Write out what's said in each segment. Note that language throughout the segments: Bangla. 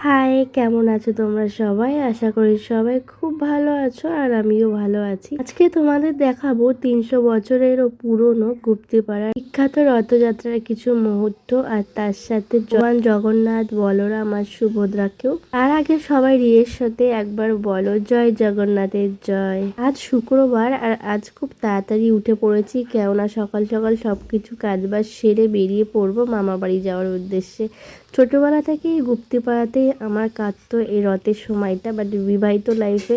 হাই কেমন আছো তোমরা সবাই? আশা করি সবাই খুব ভালো আছো আর আমিও ভালো আছি। আজকে তোমাদের দেখাবো তিনশো বছরেরও পুরনো গুপ্তিপাড়ার বিখ্যাত রথযাত্রার কিছু মুহূর্ত আর তার সাথে জওয়ান জগন্নাথ, বলরাম আর সুভদ্রাকেও। তার আগে সবাই রিয়ের সাথে একবার বলো, জয় জগন্নাথের জয়। আজ শুক্রবার আর আজ খুব তাড়াতাড়ি উঠে পড়েছি, কেননা সকাল সকাল সবকিছু কাজবাজ সেরে বেরিয়ে পড়ব মামা বাড়ি যাওয়ার উদ্দেশ্যে। ছোটবেলা থেকেই গুপ্তিপাড়াতেই আমার কাটতো এই রথের সময়টা বাট বিবাহিত লাইফে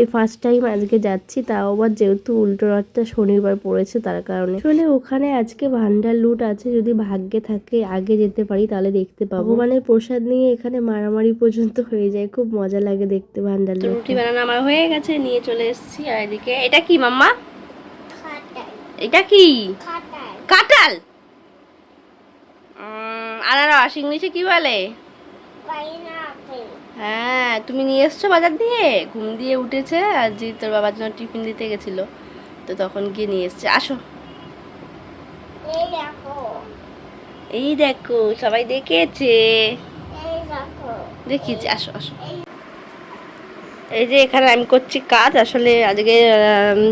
এই ফার্স্ট টাইম আজকে যাচ্ছি তাও আবার যেহেতু উল্টো রথটা শনিবার পড়েছে তার কারণে। আসলে ওখানে আজকে ভান্ডার লুট আছে যদি ভাগ্যে থাকে আগে যেতে পারি তাহলে দেখতে পাবো। ভগবানের প্রসাদ নিয়ে এখানে মারামারি পর্যন্ত হয়ে যায় খুব মজা লাগে দেখতে ভান্ডার লুট রুটি বানানো আমার হয়ে গেছে নিয়ে চলে এসেছি। আর এদিকে এটা কি মাম্মা? এটা কি? কাঁঠাল! উম, আনারস ইংলিশে কি বলে? হ্যাঁ তুমি নিয়ে এসছো বাজার দিয়ে? ঘুম দিয়ে উঠেছে আর জি তোর বাবার জন্য টিফিন দিতে গেছিল। তো তখন গিয়ে নিয়ে এসছে। আসো। এই দেখো। সবাই দেখেছে? দেখিয়েছি আসো আসো। এই যে এখানে আমি করছি কাজ আসলে আজকে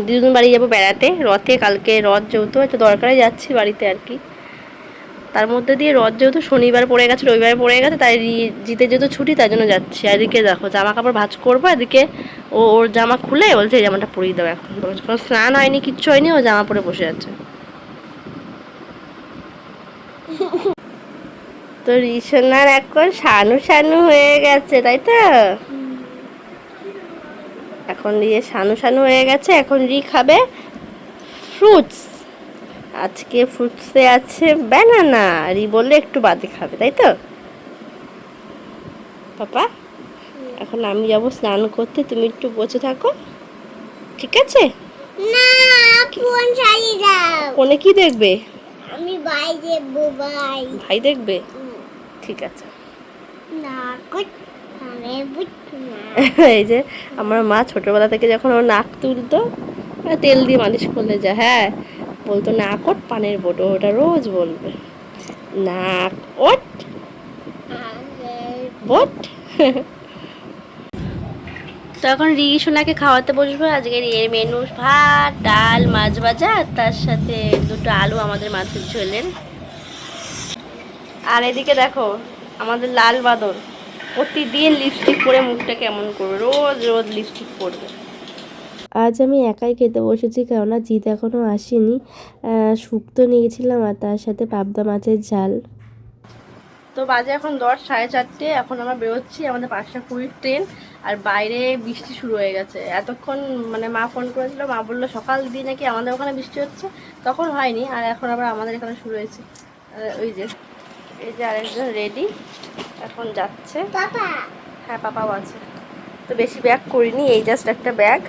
দিদুন বাড়ি যাব বেড়াতে। রথে কালকে রথ যেহেতু একটু দরকারে যাচ্ছি বাড়িতে আর কি। তার মধ্যে দিয়ে রথ যেহেতু শনিবার পড়ে গেছে, রবিবার পড়ে গেছে, তাই জিতে যেহেতু ছুটি, তাই জন্য যাচ্ছি। এদিকে দেখো জামা কাপড় ভাজ করব, এদিকে ও ওর জামা খুলে বলছে, এই জামাটা পরিয়ে দেবো এখন। কোনো স্নান হয়নি, কিচ্ছু হয়নি, ও জামা পরে বসে আছে। তো রিসোনার এখন সানু সানু হয়ে গেছে, তাই তো? এখন রিয়ে সানু সানু হয়ে গেছে, এখন রি খাবে ফ্রুটস আজকে ফ্রুটসে আছে ব্যানানা রি বললে একটু বাদে খাবে তাই তো? পাপা এখন আমি যাব স্নান করতে তুমি একটু বসে থাকো ঠিক আছে? না ফোন চালিয়ে দাও। কোনে কি দেখবে? আমি বাইরে বাই ভাই। দেখবে? ঠিক আছে। না এই যে আমার মা ছোটবেলা থেকে যখন ওর নাক তুলতো তেল দিয়ে মালিশ করলে যা হ্যাঁ? বলতো নাক ওট পানের বোট ওটা রোজ বলবে। নাক ওট বোট তো এখন রি সোনাকে খাওয়াতে বসবো। আজকে এর মেনু ভাত, ডাল, মাছ ভাজা তার সাথে দুটো আলু আমাদের মাছের ঝোলের। আর এদিকে দেখো, আমাদের লাল বাদর প্রতিদিন লিপস্টিক পরে মুখটা কেমন করবে? রোজ রোজ লিপস্টিক পরবে। আজ আমি একাই খেতে বসেছি কেননা জিৎ এখনও আসেনি। শুক্তো নিয়েছিলাম আর তার সাথে পাবদা মাছের ঝাল। তো বাজে এখন দশ সাড়ে চারটে এখন আমরা বেরোচ্ছি আমাদের পাঁচটা কুড়ির ট্রেন আর বাইরে বৃষ্টি শুরু হয়ে গেছে। এতক্ষণ মানে মা ফোন করেছিল মা বলল সকাল দিয়ে নাকি আমাদের ওখানে বৃষ্টি হচ্ছে তখন হয়নি আর এখন আবার আমাদের এখানে শুরু হয়েছে। ওই যে এই যে আরেকজন রেডি এখন যাচ্ছে। হ্যাঁ পাপাও আছে। তো বেশি ব্যাগ করিনি এই জাস্ট একটা ব্যাগ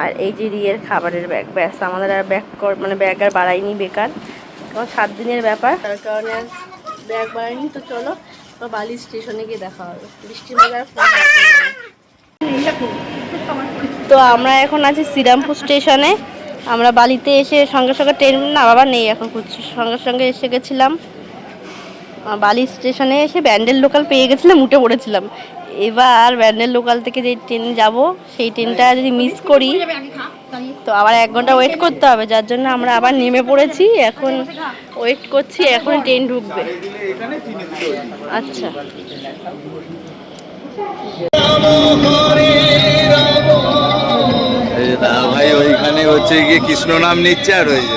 আর এই যে রিয়ের খাবারের ব্যাগ ব্যাস আমাদের আর ব্যাগ মানে ব্যাগ আর বাড়াইনি বেকার। কারণ সাত দিনের ব্যাপার। তার কারণে ব্যাগ বাড়াইনি তো চলো বালি স্টেশনে গিয়ে দেখা হবে। বৃষ্টির মধ্যে আর তো আমরা এখন আছি শ্রীরামপুর স্টেশনে। আমরা বালিতে এসে সঙ্গে সঙ্গে ট্রেন না বাবা নেই এখন খুঁজছি। সঙ্গে সঙ্গে এসে গেছিলাম। বালি স্টেশনে এসে ব্যান্ডেল লোকাল পেয়ে গেছিলাম উঠে পড়েছিলাম। এবার ব্যান্ডেল লোকাল থেকে যে ট্রেন যাব সেই ট্রেনটা যদি মিস করি তো আবার এক ঘণ্টা ওয়েট করতে হবে যার জন্য আমরা আবার নেমে পড়েছি। এখন ওয়েট করছি এখন ট্রেন ঢুকবে। আচ্ছা। ভাই ওইখানে হচ্ছে গিয়ে কৃষ্ণ নাম নিচ্ছে আর ওই যে।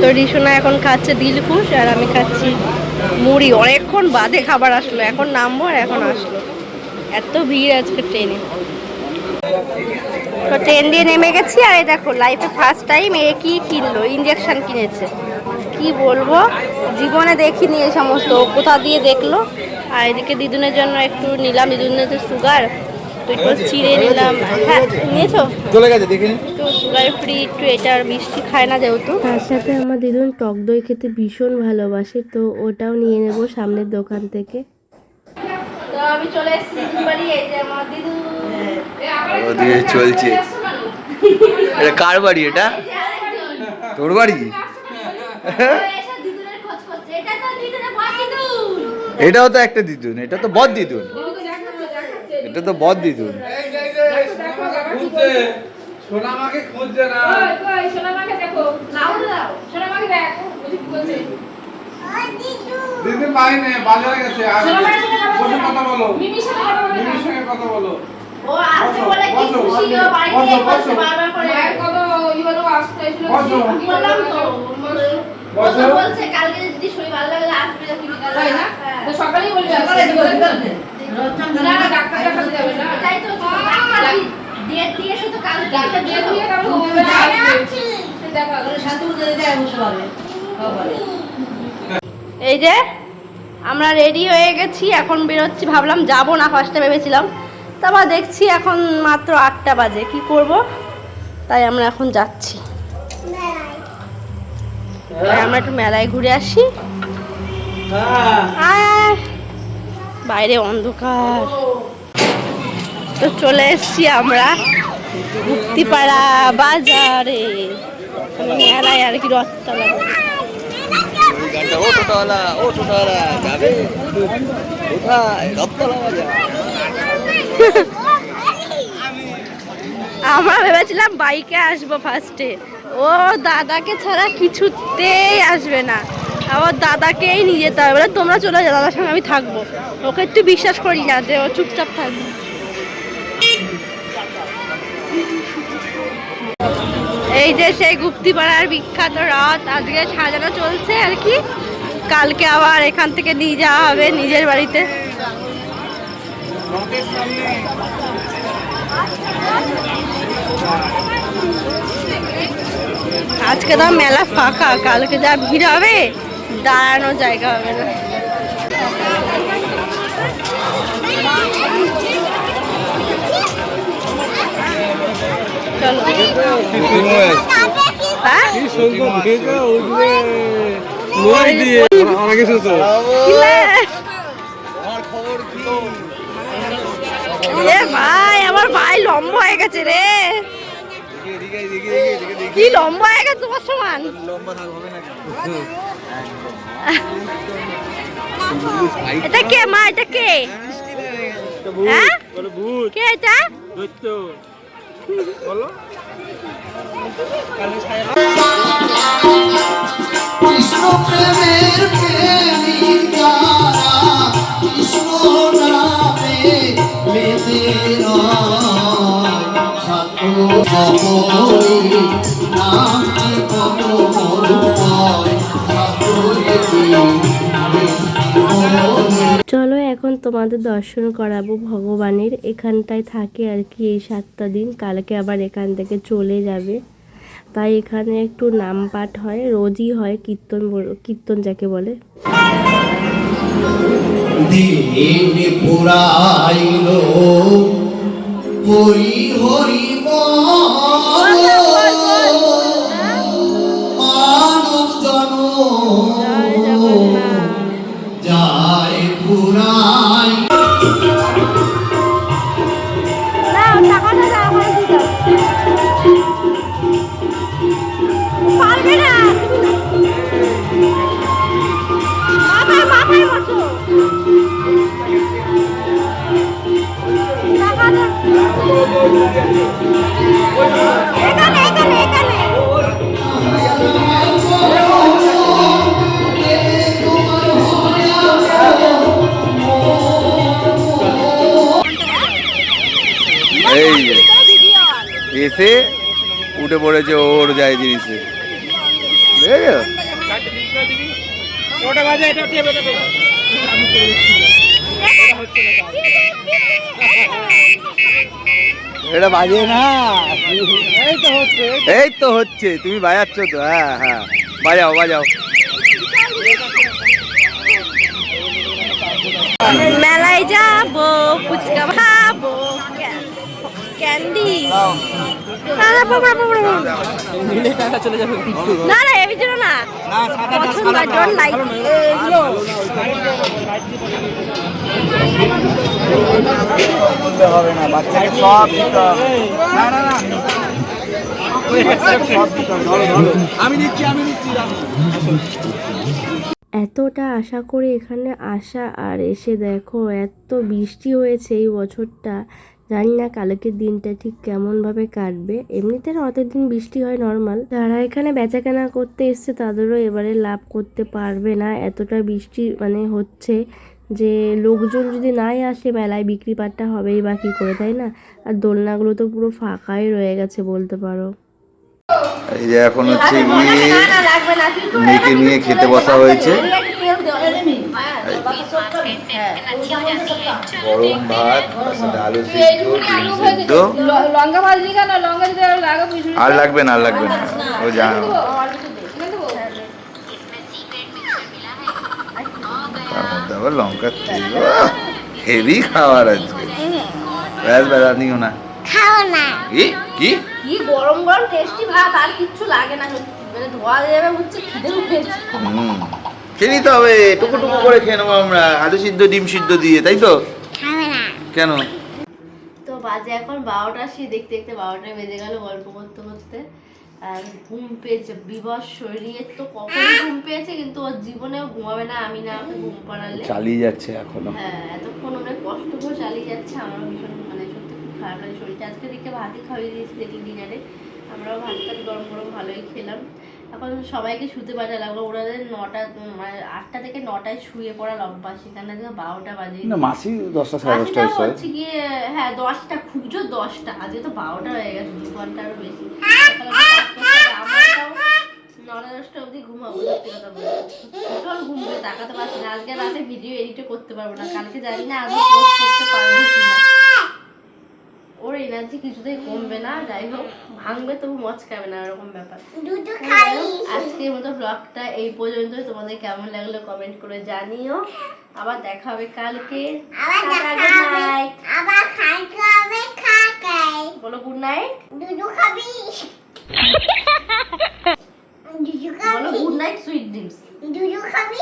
তো রিসোনা এখন খাচ্ছে দিলখুশ আর আমি খাচ্ছি মুড়ি। অনেকক্ষণ বাদে খাবার আসলো। এখন নামবো আর এখন আসলো। এত ভিড় আজকে ট্রেনে। তো ট্রেন দিয়ে নেমে গেছি আর এই দেখো লাইফে ফার্স্ট টাইম এ কি কিনলো ইঞ্জেকশন কিনেছে। কি বলব? জীবনে দেখিনি এই সমস্ত। কোথা দিয়ে দেখল? আর এদিকে দিদুনের জন্য একটু নিলাম দিদুনের তো সুগার তো একটু চিড়ে নিলাম। হ্যাঁ নিয়েছো? চলে গেছে দেখিনি একটু সুগার ফ্রি একটু এটা আর মিষ্টি খায় না যেহেতু। তার সাথে আমার দিদুন টক দই খেতে ভীষণ ভালোবাসে তো ওটাও নিয়ে নেব সামনের দোকান থেকে। তো আমি চলে এসেছি বাড়ি এই যে আমার দিদু। ওদিকে চলছে। এটা কার বাড়ি এটা? তোর বাড়ি? এটাও তো একটা দিদুন এটা তো বদ দিদুন এটা তো বদ দিদুন সোনামাকে খুঁজছে না দিদি পাইনি বাজারে গেছে আর বসে কথা বলো বলছে কালকে যদি শরীর ভালো লাগে আসবে না? তো সকালেই বলবি। না, না, ডাক্তার দেখাতে যাবে না। তাই তো ডাক্তার ডেট দিয়েছে তো ডাক্তার দিয়ে। এই যে আমরা রেডি হয়ে গেছি এখন বেরোচ্ছি। ভাবলাম যাব না ফার্স্টে ভেবেছিলাম। তারপর দেখছি এখন মাত্র আটটা বাজে কি করব? তাই আমরা এখন যাচ্ছি। আমরা একটু মেলায় ঘুরে আসি। আয়, আয়। বাইরে অন্ধকার। তো চলে এসছি আমরা মুক্তিপাড়া বাজারে। মেলায় আর কি রথতলা কোথায়? রপ্তলা বাজার। আমরা ভেবেছিলাম বাইকে আসব ফার্স্টে ও দাদাকে ছাড়া কিছুতেই আসবে না। আবার দাদাকেই নিয়ে যেতে হবে। বলে, তোমরা চলে যাও, দাদার সঙ্গে আমি থাকব। ওকে একটু বিশ্বাস করি না যে ও চুপচাপ থাকবে। এই যে সেই গুপ্তিপাড়ার বিখ্যাত রথ, আজকে সাজানো চলছে আর কি। কালকে আবার এখান থেকে নিয়ে যাওয়া হবে নিজের বাড়িতে। আজকে তো মেলা ফাঁকা কালকে যা ভিড় হবে দাঁড়ানোর জায়গা হবে না। চলো। এ ভাই আমার ভাই লম্বা হয়ে গেছে রে। কি লম্বা হয়ে গেছে তোমার সমান? এটা কে মা এটা কে? হ্যাঁ? কে এটা? কৃষ্ণ প্রেমের প্রেমিক যারা কৃষ্ণ নামে মেদের নামটি কত তোমাদের দর্শন করাবো ভগবানের। এখানটায় থাকে আর কি এই সাতটা দিন। কালকে আবার এখান থেকে চলে যাবে। তাই এখানে একটু নাম পাঠ হয়, রোজই হয় কীর্তন কীর্তন যাকে বলে। হরি হরি উঠে পড়েছে ওর যায় জিনিসে। এটা বাজে না এই তো হচ্ছে এই তো হচ্ছে তুমি বাজাচ্ছ তো হ্যাঁ হ্যাঁ। বাজাও বাজাও। মেলায় যাব ফুচকা হবে না বাচ্চাকে সব আমি নিচ্ছি আমি নিচ্ছি এতটা আশা করে এখানে আসা আর এসে দেখো, এত বৃষ্টি হয়েছে এই বছরটা। জানি না কালকের দিনটা ঠিক কেমনভাবে কাটবে এমনিতে রাতের দিন বৃষ্টি হয় নর্মাল যারা এখানে বেচাকেনা করতে এসছে তাদেরও এবারে লাভ করতে পারবে না এতটা বৃষ্টি মানে হচ্ছে যে লোকজন যদি নাই আসে মেলায় বিক্রি পাটটা হবেই বা কী করে তাই না আর দোলনাগুলো তো পুরো ফাঁকাই রয়ে গেছে বলতে পারো এই যে এখন হচ্ছে গিয়ে মেয়েকে নিয়ে খেতে বসা হয়েছে গরম ভাত আলু সিদ্ধ লঙ্কা ভাজলি কেন লঙ্কা দিতে আর লাগবে না আর লাগবে না। ও মধ্যে আবার লঙ্কা তেল হেভি খাবার আজকে। ব্যাস বেড়া নিও না। খাও না। কি? কি? কি গরম গরম টেস্টি ভাত আর কিচ্ছু লাগে না মানে ধোয়া যাবে হচ্ছে খিদে উঠেছে। হুম। খেয়ে নিতে হবে টুকু টুকু করে খেয়ে নেব আমরা। আলু সিদ্ধ ডিম সিদ্ধ দিয়ে তাই তো? কেন? তো বাজে এখন বারোটা সে দেখতে দেখতে বারোটায় বেজে গেল গল্প করতে করতে। আর ঘুম পেয়েছে বিবস শরীরে তো কখন ঘুম পেয়েছে কিন্তু ওর জীবনেও ঘুমাবে না আমি না ওকে ঘুম পাড়ালে। চালিয়ে যাচ্ছে এখনও। হ্যাঁ এতক্ষণ অনেক কষ্ট করে চালিয়ে যাচ্ছে আমারও ভীষণ মানে সত্যি খুব খারাপ লাগে শরীরটা। আজকে দিকে ভাতই খাইয়ে দিয়েছি দেখি ডিনারে আমরাও ভাত টাত গরম গরম ভালোই খেলাম। এখন সবাইকে শুতে বাজা লাগল ওরাদের নটা মানে আটটা থেকে নটায় শুয়ে পড়ার অভ্যাস সেখানে বারোটা বাজে। না মাসি দশটা সাড়ে দশটা হচ্ছে গিয়ে হ্যাঁ দশটা খুব জোর দশটা। আজকে তো বারোটা হয়ে গেছে দু ঘণ্টা আরও বেশি। নটা দশটা অবধি ঘুমাবো সত্যি কথা ঘুমবে তাকাতে পারছি না। আজকে রাতে ভিডিও এডিটও করতে পারব না। কালকে জানি না আজকে করতে পারব কিনা। ওর এনার্জি কিছুতেই কমবে না। যাই হোক ভাঙবে তবু মচকাবে না এরকম ব্যাপার। আজকের মতো ব্লগটা এই পর্যন্তই। তোমাদের কেমন লাগল কমেন্ট করে জানিও। আবার দেখা হবে কালকে। বলো গুড নাইট খাবি। বলো গুড নাইট সুইট ড্রিমস খাবি।